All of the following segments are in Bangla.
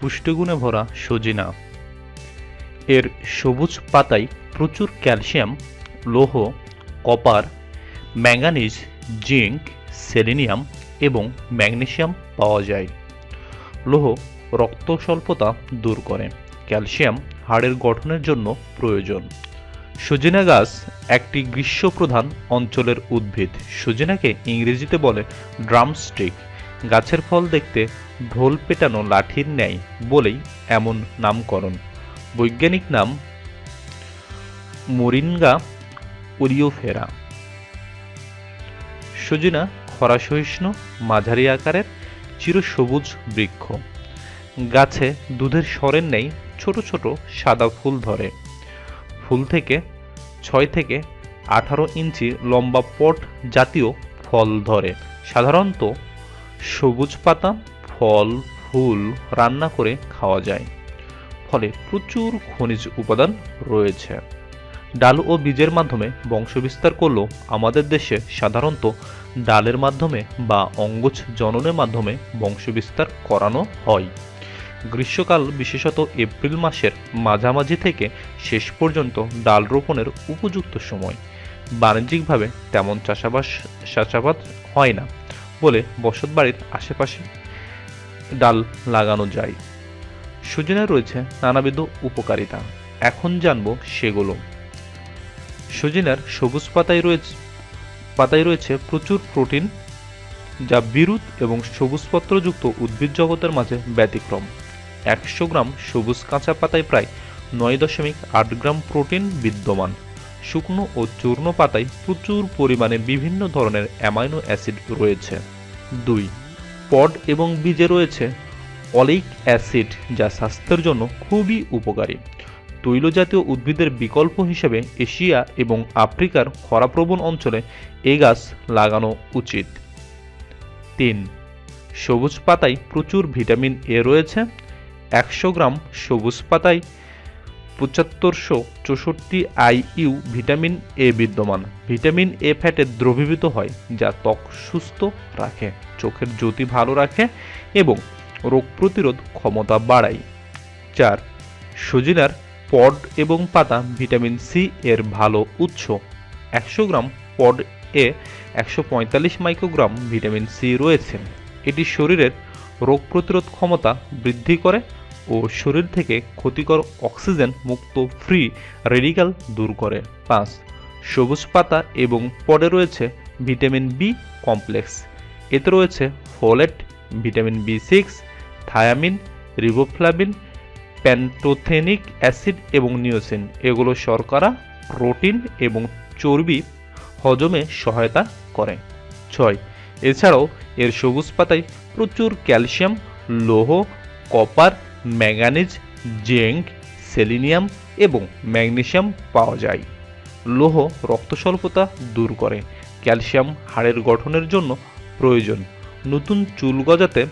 পুষ্টিগুণে ভরা সজিনা। এর সবুজ পাতায় প্রচুর ক্যালসিয়াম, লৌহ, কপার, ম্যাঙ্গানিজ, জিঙ্ক, সেলেনিয়াম এবং ম্যাগনেসিয়াম পাওয়া যায়। লৌহ রক্ত স্বল্পতা দূর করে। ক্যালসিয়াম হাড়ের গঠনের জন্য প্রয়োজন। সজিনা গাছ একটি গ্রীষ্মপ্রধান অঞ্চলের উদ্ভিদ। সজিনাকে ইংরেজিতে বলে ড্রামস্টিক। গাছের ফল দেখতে ঢোল পেটানো লাঠির ন্যায় বলেই এমন নামকরণ। বৈজ্ঞানিক নাম মোরিঙ্গা ওরিওফেরা সজিনা খরা সহিষ্ণু মাঝারি আকারের চিরসবুজ বৃক্ষ। গাছে দুধের স্বরের নেই ছোট ছোট সাদা ফুল ধরে। ফুল থেকে ছয় থেকে আঠারো ইঞ্চি লম্বা পট জাতীয় ফল ধরে। সাধারণত সবুজ পাতা, ফল, ফুল রান্না করে খাওয়া যায়। ফলে প্রচুর খনিজ উপাদান রয়েছে। ডাল ও বীজের মাধ্যমে বংশবিস্তার করলেও আমাদের দেশে সাধারণত ডালের মাধ্যমে বা অঙ্গজ জননের মাধ্যমে বংশবিস্তার করানো হয়। গ্রীষ্মকাল বিশেষত এপ্রিল মাসের মাঝামাঝি থেকে শেষ পর্যন্ত ডাল রোপণের উপযুক্ত সময়। বাণিজ্যিকভাবে তেমন চাষাবাস, চাষাবাদ হয় না। বলে বসত বাড়ির আশেপাশে ডাল লাগানো যায়। সজনে রয়েছে নানাবিধ উপকারিতা। এখন জানব সেগুলো। সজিনার সবুজ পাতায় রয়েছে পাতায় রয়েছে প্রচুর প্রোটিন যা বিরুৎ এবং সবুজ পত্রযুক্ত উদ্ভিদ জগতের মাঝে ব্যতিক্রম। একশো গ্রাম সবুজ কাঁচা পাতায় প্রায় নয় দশমিক আট গ্রাম প্রোটিন বিদ্যমান। শুকনো ও চূর্ণ পাতায় প্রচুর পরিমাণে বিভিন্ন ধরনের অ্যামাইনো অ্যাসিড রয়েছে। দুই, পড এবং বীজে রয়েছে অলিক অ্যাসিড, যা স্বাস্থ্যের জন্য খুবই উপকারী। তৈলজাতীয় উদ্ভিদের বিকল্প হিসেবে এশিয়া এবং আফ্রিকার খরাপ্রবণ অঞ্চলে এ গাছ লাগানো উচিত। তিন, সবুজ পাতায় প্রচুর ভিটামিন এ রয়েছে। একশো গ্রাম সবুজ পাতায় পঁচাত্তরশো চৌষট্টি আইইউ ভিটামিন এ বিদ্যমান। ভিটামিন এ ফ্যাটে দ্রবীভূত হয়, যা ত্বক সুস্থ রাখে, চোখের জ্যোতি ভালো রাখে এবং রোগ প্রতিরোধ ক্ষমতা বাড়ায়। চার, সজিনার পড এবং পাতা ভিটামিন সি এর ভালো উৎস। একশো গ্রাম পড এ একশো পঁয়তাল্লিশ মাইক্রোগ্রাম ভিটামিন সি রয়েছে। এটি শরীরের রোগ প্রতিরোধ ক্ষমতা বৃদ্ধি করে ও শরীর থেকে ক্ষতিকর অক্সিজেন মুক্ত ফ্রি রেডিক্যাল দূর করে। পাঁচ, সবুজ পাতা এবং পরে রয়েছে ভিটামিন বি কমপ্লেক্স। এতে রয়েছে folate, vitamin B six thiamine, riboflavin, pantothenic acid এবং নিওসিন। এগুলো শর্করা, প্রোটিন এবং চর্বি হজমে সহায়তা করে। ছয়, এছাড়াও এর সবুজ পাতায় প্রচুর ক্যালসিয়াম, লৌহ, কপার ম্যাঙ্গানিজ জিঙ্ক, সেলিনিয়াম এবং ম্যাগনেসিয়াম পাওয়া যায়। লৌহ রক্ত স্বল্পতা দূর করে। ক্যালসিয়াম হাড়ের গঠনের জন্য প্রয়োজন। নতুন চুল গজাতে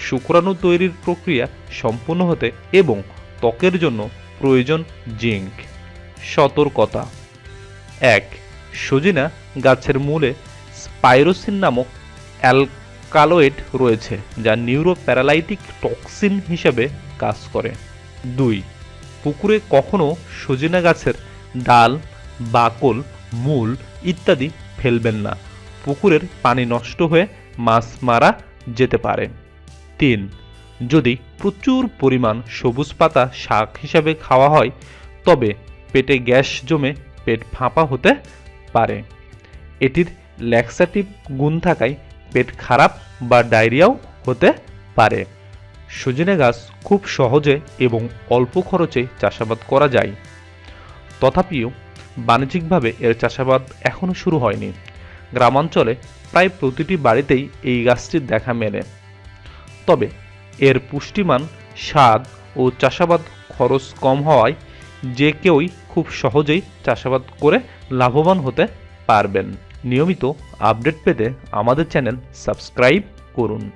শুক্রাণু তৈরির প্রক্রিয়া সম্পূর্ণ হতে এবং ত্বকের জন্য প্রয়োজন জিঙ্ক। সতর্কতা। এক, সজিনা গাছের মূলে স্পাইরোসিন নামক অ্যালকালয়েড রয়েছে, যা নিউরোপ্যারালাইটিক টক্সিন হিসেবে কাজ করে। দুই, পুকুরে কখনো সজিনা গাছের ডাল, বাকল, মূল ইত্যাদি ফেলবেন না। পুকুরের পানি নষ্ট হয়ে মাছ মারা যেতে পারে। তিন, যদি প্রচুর পরিমাণ সবুজ পাতা শাক হিসাবে খাওয়া হয়, তবে পেটে গ্যাস জমে পেট ফাঁপা হতে পারে। এটির ল্যাক্সাটিভ গুণ থাকায় পেট খারাপ বা ডায়রিয়াও হতে পারে। সজনে গাছ খুব সহজে এবং অল্প খরচে চাষাবাদ করা যায়। তথাপিও বাণিজ্যিকভাবে এর চাষাবাদ এখনও শুরু হয়নি। গ্রামাঞ্চলে প্রায় প্রতিটি বাড়িতেই এই গাছটির দেখা মেলে। তবে এর পুষ্টিমান স্বাদ ও চাষাবাদ খরচ কম হওয়ায় যে কেউই খুব সহজেই চাষাবাদ করে লাভবান হতে পারবেন। নিয়মিত আপডেট পেতে আমাদের চ্যানেল সাবস্ক্রাইব করুন।